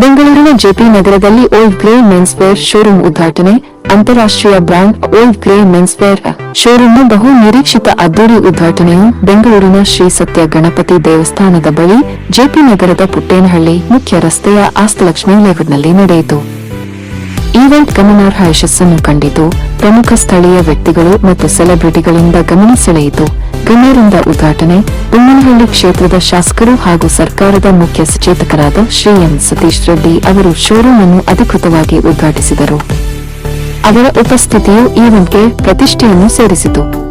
ಬೆಂಗಳೂರಿನ ಜೆಪಿ ನಗರದಲ್ಲಿ old grey men's wear showroom ಉದ್ಘಾಟನೆ. ಅಂತಾರಾಷ್ಟ್ರೀಯ brand old grey men's wear ಶೋರೂಮ್ನ ಬಹು ನಿರೀಕ್ಷಿತ ಅದ್ದೂರಿ ಉದ್ಘಾಟನೆಯು ಬೆಂಗಳೂರಿನ ಶ್ರೀ ಸತ್ಯ ಗಣಪತಿ ದೇವಸ್ಥಾನದ ಬಳಿ ಜೆಪಿ ನಗರದ ಪುಟ್ಟೇನಹಳ್ಳಿ ಮುಖ್ಯ ರಸ್ತೆಯ ಆಸ್ತಲಕ್ಷ್ಮಿ ಲೇಔಟ್ನಲ್ಲಿ ನಡೆಯಿತು. ಈವೆಂಟ್ ಗಮನಾರ್ಹ ಯಶಸ್ಸನ್ನು ಕಂಡಿತು. ಪ್ರಮುಖ ಸ್ಥಳೀಯ ವ್ಯಕ್ತಿಗಳು ಮತ್ತು ಸೆಲೆಬ್ರಿಟಿಗಳಿಂದ ಗಮನ ಸೆಳೆಯಿತು. ಗಣ್ಯರಿಂದ ಉದ್ಘಾಟನೆ. ಬೊಮ್ಮನಹಳ್ಳಿ ಕ್ಷೇತ್ರದ ಶಾಸಕರು ಹಾಗೂ ಸರ್ಕಾರದ ಮುಖ್ಯ ಸಚೇತಕರಾದ ಶ್ರೀ ಎಂ ಸತೀಶ್ ರೆಡ್ಡಿ ಅವರು ಶೋರೂಮ್ ಅನ್ನು ಅಧಿಕೃತವಾಗಿ ಉದ್ಘಾಟಿಸಿದರು. ಅವರ ಉಪಸ್ಥಿತಿಯು ಈವೆಂಟ್ಗೆ ಪ್ರತಿಷ್ಠೆಯನ್ನು ಸೇರಿಸಿತು.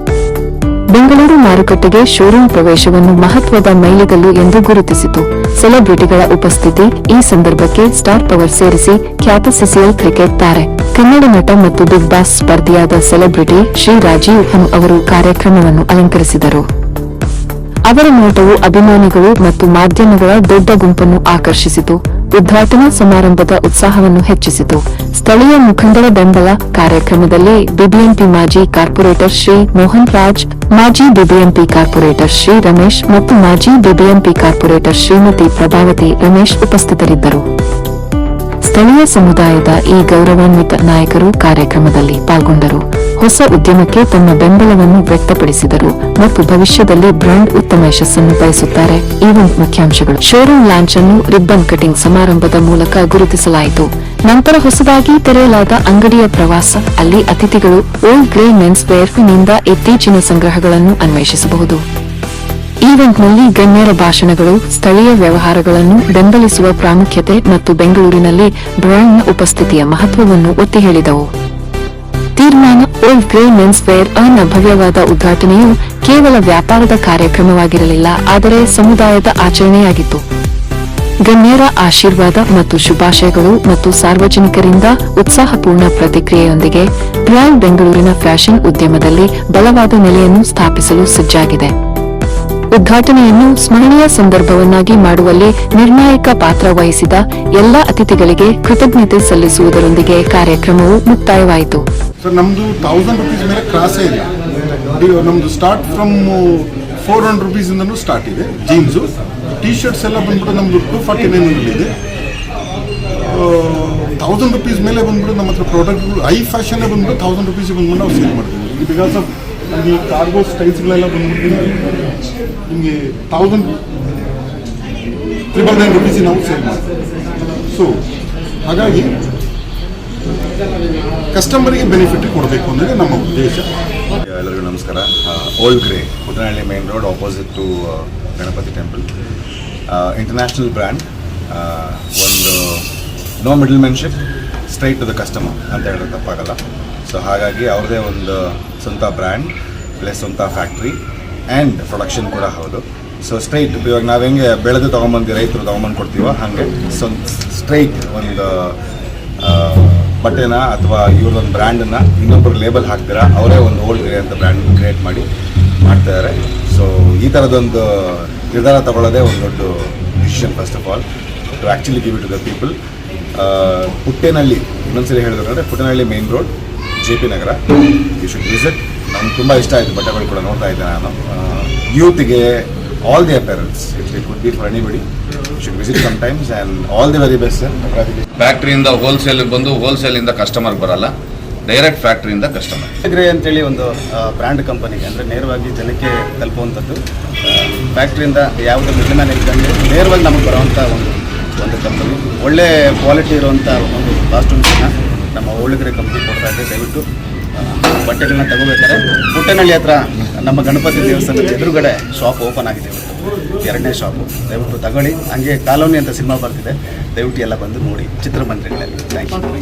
ಬೆಂಗಳೂರು ಮಾರುಕಟ್ಟೆಗೆ ಶೋರೂಮ್ ಪ್ರವೇಶವನ್ನು ಮಹತ್ವದ ಮೈಲಿಗಲ್ಲು ಎಂದು ಗುರುತಿಸಿತು. ಸೆಲೆಬ್ರಿಟಿಗಳ ಉಪಸ್ಥಿತಿ ಈ ಸಂದರ್ಭಕ್ಕೆ ಸ್ಟಾರ್ ಪವರ್ ಸೇರಿಸಿ ಖ್ಯಾತ ಸಿಸಿಎಲ್ ಕ್ರಿಕೆಟ್ ತಾರೆ. ಕನ್ನಡ ನಟ ಮತ್ತು ಬಿಗ್ ಬಾಸ್ ಸ್ಪರ್ಧಿಯಾದ ಸೆಲೆಬ್ರಿಟಿ ಶ್ರೀ ರಾಜೀವ್ ಹಮ್ ಅವರು ಕಾರ್ಯಕ್ರಮವನ್ನು ಅಲಂಕರಿಸಿದರು. ಅವರ ನೋಟವು ಅಭಿಮಾನಿಗಳು ಮತ್ತು ಮಾಧ್ಯಮಗಳ ದೊಡ್ಡ ಗುಂಪನ್ನು ಆಕರ್ಷಿಸಿತು. ಉದ್ಘಾಟನಾ ಸಮಾರಂಭದ ಉತ್ಸಾಹವನ್ನು ಹೆಚ್ಚಿಸಿತು. ಸ್ಥಳೀಯ ಮುಖಂಡರ ಬೆಂಬಲ ಕಾರ್ಯಕ್ರಮದಲ್ಲಿ ಬಿಬಿಎಂಪಿ ಮಾಜಿ ಕಾರ್ಪೊರೇಟರ್ ಶ್ರೀ ಮೋಹನ್ ರಾಜ್, ಮಾಜಿ ಬಿಬಿಎಂಪಿ ಕಾರ್ಪೊರೇಟರ್ ಶ್ರೀ ರಮೇಶ್ ಮತ್ತು ಮಾಜಿ ಬಿಬಿಎಂಪಿ ಕಾರ್ಪೊರೇಟರ್ ಶ್ರೀಮತಿ ಪ್ರಭಾವತಿ ರಮೇಶ್ ಉಪಸ್ಥಿತರಿದ್ದರು. ಸ್ಥಳೀಯ ಸಮುದಾಯದ ಈ ಗೌರವಾನ್ವಿತ ನಾಯಕರು ಕಾರ್ಯಕ್ರಮದಲ್ಲಿ ಪಾಲ್ಗೊಂಡರು. ಹೊಸ ಉದ್ಯಮಕ್ಕೆ ತಮ್ಮ ಬೆಂಬಲವನ್ನು ವ್ಯಕ್ತಪಡಿಸಿದರು ಮತ್ತು ಭವಿಷ್ಯದಲ್ಲಿ ಬ್ರಾಂಡ್ ಉತ್ತಮ ಯಶಸ್ಸನ್ನು ಬಯಸುತ್ತಾರೆ. ಈವೆಂಟ್ ಮುಖ್ಯಾಂಶಗಳು. ಶೋರೂಮ್ ಲಾಂಚ್ ಅನ್ನು ರಿಬ್ಬನ್ ಕಟಿಂಗ್ ಸಮಾರಂಭದ ಮೂಲಕ ಗುರುತಿಸಲಾಯಿತು. ನಂತರ ಹೊಸದಾಗಿ ತೆರೆಯಲಾದ ಅಂಗಡಿಯ ಪ್ರವಾಸ. ಅಲ್ಲಿ ಅತಿಥಿಗಳು ಓಲ್ಡ್ ಗ್ರೇ ಮೆನ್ಸ್ ವೇರ್ಫಿನಿಂದ ನಿಂದ ಇತ್ತೀಚಿನ ಸಂಗ್ರಹಗಳನ್ನು ಅನ್ವೇಷಿಸಬಹುದು. ಈವೆಂಟ್ನಲ್ಲಿ ಗಣ್ಯರ ಭಾಷಣಗಳು, ಸ್ಥಳೀಯ ವ್ಯವಹಾರಗಳನ್ನು ಬೆಂಬಲಿಸುವ ಪ್ರಾಮುಖ್ಯತೆ ಮತ್ತು ಬೆಂಗಳೂರಿನಲ್ಲಿ ಬ್ರಾಂಡ್ನ ಉಪಸ್ಥಿತಿಯ ಮಹತ್ವವನ್ನು ಒತ್ತಿ ಹೇಳಿದವು. ತೀರ್ಮಾನ ಓಲ್ಡ್ ಮೆನ್ಸ್ ವೇರ್ ಅನ್ನ ಭವ್ಯವಾದ ಉದ್ಘಾಟನೆಯು ಕೇವಲ ವ್ಯಾಪಾರದ ಕಾರ್ಯಕ್ರಮವಾಗಿರಲಿಲ್ಲ, ಆದರೆ ಸಮುದಾಯದ ಆಚರಣೆಯಾಗಿತ್ತು. ಗಣ್ಯರ ಆಶೀರ್ವಾದ ಮತ್ತು ಶುಭಾಶಯಗಳು ಮತ್ತು ಸಾರ್ವಜನಿಕರಿಂದ ಉತ್ಸಾಹಪೂರ್ಣ ಪ್ರತಿಕ್ರಿಯೆಯೊಂದಿಗೆ ಬ್ರ್ಯಾಂಡ್ ಬೆಂಗಳೂರಿನ ಫ್ಯಾಷನ್ ಉದ್ಯಮದಲ್ಲಿ ಬಲವಾದ ನೆಲೆಯನ್ನು ಸ್ಥಾಪಿಸಲು ಸಜ್ಜಾಗಿದೆ. ಉದ್ಘಾಟನೆಯನ್ನು ಸ್ಮರಣೀಯ ಸಂದರ್ಭವನ್ನಾಗಿ ಮಾಡುವಲ್ಲಿ ನಿರ್ಣಾಯಕ ಪಾತ್ರ ವಹಿಸಿದ ಎಲ್ಲ ಅತಿಥಿಗಳಿಗೆ ಕೃತಜ್ಞತೆ ಸಲ್ಲಿಸುವುದರೊಂದಿಗೆ ಕಾರ್ಯಕ್ರಮವು ಮುಕ್ತಾಯವಾಯಿತು. ಸರ್ ನಮ್ಮದು ತೌಸಂಡ್ ರುಪೀಸ್ ಮೇಲೆ ಕ್ರಾಸೇ ಇಲ್ಲ. ನಮ್ದು ಸ್ಟಾರ್ಟ್ ಫ್ರಮ್ ಫೋರ್ ಹಂಡ್ರೆಡ್ ರುಪೀಸಿಂದನೂ ಸ್ಟಾರ್ಟ್ ಇದೆ. ಜೀನ್ಸು ಟಿ ಶರ್ಟ್ಸ್ ಎಲ್ಲ ಬಂದ್ಬಿಟ್ಟು ನಮ್ಮದು ಟು ಫಾರ್ಟಿ ನೈನಲ್ಲಿ ಇದೆ ತೌಸಂಡ್ ರುಪೀಸ್ ಮೇಲೆ ಬಂದ್ಬಿಟ್ಟು ನಮ್ಮ ಹತ್ರ ಪ್ರಾಡಕ್ಟ್ಗಳು ಐ ಫ್ಯಾಷನ್ನೇ ಬಂದ್ಬಿಟ್ಟು ಥೌಸಂಡ್ ರುಪೀಸ್ ಬಂದ್ಬಿಟ್ಟು ನಾವು ಸೇಲ್ ಮಾಡ್ತೀವಿ. ಬಿಕಾಸ್ ಆಫ್ ಈ ಕಾರ್ಗೋ ಸ್ಟೈಲ್ಸ್ಗಳೆಲ್ಲ ಬಂದ್ಬಿಟ್ಟು ನಿಮಗೆ ತೌಸಂಡ್ ತ್ರಿಬಲ್ ನೈನ್ ರುಪೀಸ್ ನಾವು ಸೇಲ್ ಮಾಡ್ತೀವಿ ಸೊ ಹಾಗಾಗಿ ಕಸ್ಟಮರಿಗೆ ಬೆನಿಫಿಟ್ ಕೊಡಬೇಕು ಅನ್ನೋದೇ ನಮ್ಮ ಉದ್ದೇಶ. ಎಲ್ಲರಿಗೂ ನಮಸ್ಕಾರ. Old Grey Uttarahalli main road opposite to Ganapati temple international brand ಒಂದು no middlemanship straight to the customer ಅಂತ ಹೇಳಿದ್ರೆ ತಪ್ಪಾಗಲ್ಲ. ಸೊ ಹಾಗಾಗಿ ಅವ್ರದ್ದೇ ಒಂದು ಸ್ವಂತ ಬ್ರ್ಯಾಂಡ್ ಪ್ಲಸ್ ಸ್ವಂತ ಫ್ಯಾಕ್ಟ್ರಿ ಆ್ಯಂಡ್ ಪ್ರೊಡಕ್ಷನ್ ಕೂಡ ಹೌದು. ಸೊ ಸ್ಟ್ರೈಟ್ ಇವಾಗ ನಾವು ಹೆಂಗೆ ಬೆಳೆದು ತೊಗೊಂಬಂದು ರೈತರು ತೊಗೊಂಬಂದು ಕೊಡ್ತೀವೋ ಹಾಗೆ. ಸೊ ಸ್ಟ್ರೈಟ್ ಒಂದು ಬಟ್ಟೆನ ಅಥವಾ ಇವ್ರದೊಂದು ಬ್ರ್ಯಾಂಡನ್ನು ಇನ್ನೊಬ್ಬರು ಲೇಬಲ್ ಹಾಕ್ತೀರಾ? ಅವರೇ ಒಂದು ಓಲ್ಡ್ ಗ್ರೇ ಅಂತ ಬ್ರ್ಯಾಂಡ್ ಕ್ರಿಯೇಟ್ ಮಾಡಿ ಮಾಡ್ತಾಯಿದ್ದಾರೆ ಸೊ ಈ ಥರದೊಂದು ನಿರ್ಧಾರ ತಗೊಳ್ಳೋದೇ ಒಂದು ದೊಡ್ಡ decision first of all to actually give it to the people Puttenahalli, ಇನ್ನೊಂದ್ಸರಿ ಹೇಳಿದ್ರೆ Puttenahalli main road J P Nagar. You should visit ನಂಗೆ ತುಂಬ ಇಷ್ಟ ಆಯಿತು ಬಟ್ಟೆಗಳು ಕೂಡ ನೋಡ್ತಾ ಇದ್ದೆ ನಾನು. ಯೂತ್ಗೆ all the appearance it it would be for anybody should visit sometimes and all the very best sir ಫ್ಯಾಕ್ಟ್ರಿಯಿಂದ wholesale ಬಂದು ಹೋಲ್ಸೇಲಿಂದ ಕಸ್ಟಮರ್ ಬರಲ್ಲ. ಡೈರೆಕ್ಟ್ ಫ್ಯಾಕ್ಟ್ರಿಯಿಂದ ಕಸ್ಟಮರ್ ಇದ್ರೆ ಅಂತೇಳಿ ಒಂದು ಬ್ರ್ಯಾಂಡ್ ಕಂಪನಿಗೆ ಅಂದರೆ ನೇರವಾಗಿ ಜನಕ್ಕೆ ತಲುಪುವಂಥದ್ದು. ಫ್ಯಾಕ್ಟ್ರಿಯಿಂದ ಯಾವುದೇ ಮಿಡ್ಲ್ಮ್ಯಾನ್ ಇಲ್ದಂಗೆ ನೇರವಾಗಿ ನಮಗೆ ಬರೋವಂಥ ಒಂದು ಒಂದು ಕಂಪನಿ ಒಳ್ಳೆ ಕ್ವಾಲಿಟಿ ಇರುವಂಥ ಒಂದು ಕಾಸ್ಟ್ಯೂಮ್ಸನ್ನು ನಮ್ಮ ಓಲ್ಡ್ಗ್ರೆ ಕಂಪ್ನಿ ಕೊಡ್ತಾ ಇದೆ, ದಯವಿಟ್ಟು ಬಟ್ಟೆಗಳನ್ನ ತಗೋಬೇಕಾದ್ರೆ ಪುಟ್ಟನಹಳ್ಳಿ ಹತ್ರ ನಮ್ಮ ಗಣಪತಿ ದೇವಸ್ಥಾನದ ಎದುರುಗಡೆ ಶಾಪ್ ಓಪನ್ ಆಗಿದೆ ಎರಡನೇ ಶಾಪು ದಯವಿಟ್ಟು ತಗೊಳ್ಳಿ. ಹಂಗೆ ಕಾಲೋನಿ ಅಂತ ಸಿನಿಮಾ ಬರ್ತಿದೆ. ದಯವಿಟ್ಟು ಎಲ್ಲ ಬಂದು ನೋಡಿ ಚಿತ್ರಮಂದಿರಗಳಲ್ಲಿ. Thank you